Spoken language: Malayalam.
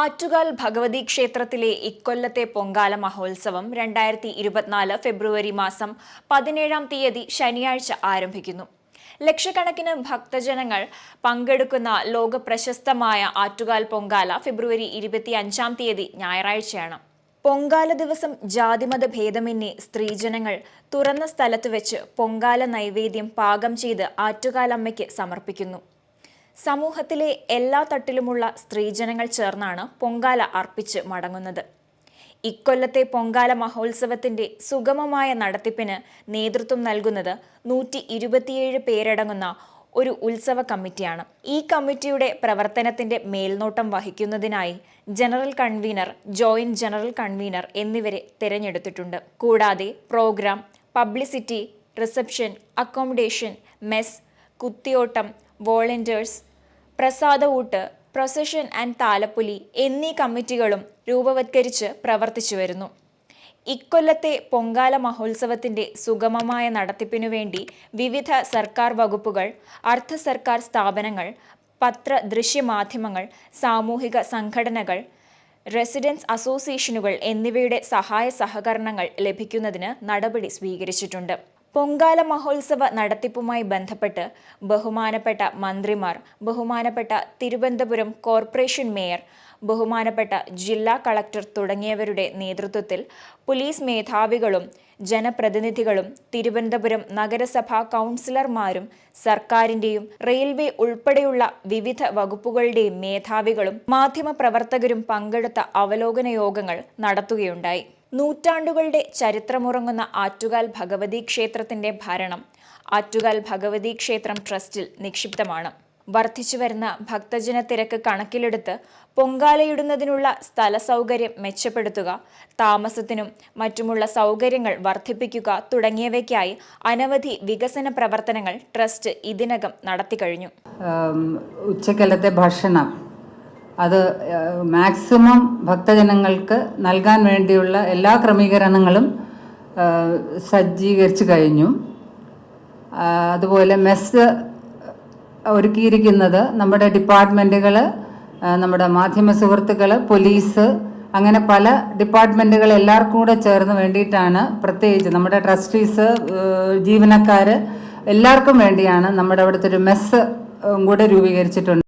ആറ്റുകാൽ ഭഗവതി ക്ഷേത്രത്തിലെ ഇക്കൊല്ലത്തെ പൊങ്കാല മഹോത്സവം രണ്ടായിരത്തി ഇരുപത്തിനാല് ഫെബ്രുവരി മാസം പതിനേഴാം തീയതി ശനിയാഴ്ച ആരംഭിക്കുന്നു. ലക്ഷക്കണക്കിന് ഭക്തജനങ്ങൾ പങ്കെടുക്കുന്ന ലോക പ്രശസ്തമായ ആറ്റുകാൽ പൊങ്കാല ഫെബ്രുവരി ഇരുപത്തി അഞ്ചാം തീയതി ഞായറാഴ്ചയാണ്. പൊങ്കാല ദിവസം ജാതിമത ഭേദമന്യേ സ്ത്രീജനങ്ങൾ തുറന്ന സ്ഥലത്ത് വെച്ച് പൊങ്കാല നൈവേദ്യം പാകം ചെയ്ത് ആറ്റുകാലമ്മയ്ക്ക് സമർപ്പിക്കുന്നു. സമൂഹത്തിലെ എല്ലാ തട്ടിലുമുള്ള സ്ത്രീജനങ്ങൾ ചേർന്നാണ് പൊങ്കാല അർപ്പിച്ച് മടങ്ങുന്നത്. ഇക്കൊല്ലത്തെ പൊങ്കാല മഹോത്സവത്തിന്റെ സുഗമമായ നടത്തിപ്പിന് നേതൃത്വം നൽകുന്നത് നൂറ്റി ഇരുപത്തിയേഴ് പേരടങ്ങുന്ന ഒരു ഉത്സവ കമ്മിറ്റിയാണ്. ഈ കമ്മിറ്റിയുടെ പ്രവർത്തനത്തിന്റെ മേൽനോട്ടം വഹിക്കുന്നതിനായി general convener joint general convener എന്നിവരെ തിരഞ്ഞെടുത്തിട്ടുണ്ട്. കൂടാതെ programme publicity reception accommodation mess Kuthiyottam volunteers പ്രസാദവൂട്ട് പ്രൊസഷൻ ആൻഡ് താലപ്പൊലി എന്നീ കമ്മിറ്റികളും രൂപവത്കരിച്ച് പ്രവർത്തിച്ചു വരുന്നു. ഇക്കൊല്ലത്തെ പൊങ്കാല മഹോത്സവത്തിന്റെ സുഗമമായ നടത്തിപ്പിനു വേണ്ടി വിവിധ സർക്കാർ വകുപ്പുകൾ അർദ്ധ സർക്കാർ സ്ഥാപനങ്ങൾ പത്ര ദൃശ്യമാധ്യമങ്ങൾ സാമൂഹിക സംഘടനകൾ റെസിഡൻസ് അസോസിയേഷനുകൾ എന്നിവയുടെ സഹായ സഹകരണങ്ങൾ ലഭിക്കുന്നതിന് നടപടി സ്വീകരിച്ചിട്ടുണ്ട്. പൊങ്കാല മഹോത്സവ നടത്തിപ്പുമായി ബന്ധപ്പെട്ട് ബഹുമാനപ്പെട്ട മന്ത്രിമാർ ബഹുമാനപ്പെട്ട തിരുവനന്തപുരം കോർപ്പറേഷൻ മേയർ ബഹുമാനപ്പെട്ട ജില്ലാ കളക്ടർ തുടങ്ങിയവരുടെ നേതൃത്വത്തിൽ പോലീസ് മേധാവികളും ജനപ്രതിനിധികളും തിരുവനന്തപുരം നഗരസഭാ കൗൺസിലർമാരും സർക്കാരിന്റെയും റെയിൽവേ ഉൾപ്പെടെയുള്ള വിവിധ വകുപ്പുകളുടെയും മേധാവികളും മാധ്യമപ്രവർത്തകരും പങ്കെടുത്ത അവലോകന യോഗങ്ങൾ നടത്തുകയുണ്ടായി. നൂറ്റാണ്ടുകളുടെ ചരിത്രമുറങ്ങുന്ന ആറ്റുകാൽ ഭഗവതി ക്ഷേത്രത്തിന്റെ ഭരണം. ആറ്റുകാൽ ഭഗവതി ക്ഷേത്രം ട്രസ്റ്റിൽ നിക്ഷിപ്തമാണ്. വർദ്ധിച്ചുവരുന്ന ഭക്തജന തിരക്ക് കണക്കിലെടുത്ത് പൊങ്കാലയിടുന്നതിനുള്ള സ്ഥല സൗകര്യം മെച്ചപ്പെടുത്തുക താമസത്തിനും മറ്റുമുള്ള സൗകര്യങ്ങൾ വർദ്ധിപ്പിക്കുക തുടങ്ങിയവയ്ക്കായി അനവധി വികസന പ്രവർത്തനങ്ങൾ ട്രസ്റ്റ് ഇതിനകം നടത്തിക്കഴിഞ്ഞു. ഉച്ചക്കലത്തെ ഭക്ഷണം. അത് മാക്സിമം ഭക്തജനങ്ങൾക്ക് നൽകാൻ വേണ്ടിയുള്ള എല്ലാ ക്രമീകരണങ്ങളും സജ്ജീകരിച്ചു കഴിഞ്ഞു. അതുപോലെ മെസ് ഒരുക്കിയിരിക്കുന്നത് നമ്മുടെ ഡിപ്പാർട്ട്മെന്റുകൾ നമ്മുടെ മാധ്യമ സുഹൃത്തുക്കൾ പോലീസ് അങ്ങനെ പല ഡിപ്പാർട്ട്മെന്റുകൾ എല്ലാവർക്കും കൂടെ ചേർന്ന് വേണ്ടിയിട്ടാണ് പ്രത്യേകിച്ച് നമ്മുടെ ട്രസ്റ്റീസ് ജീവനക്കാർ എല്ലാവർക്കും വേണ്ടിയാണ് നമ്മുടെ അവിടുത്തെ ഒരു മെസ്സ് കൂടെ രൂപീകരിച്ചിട്ടുണ്ട്.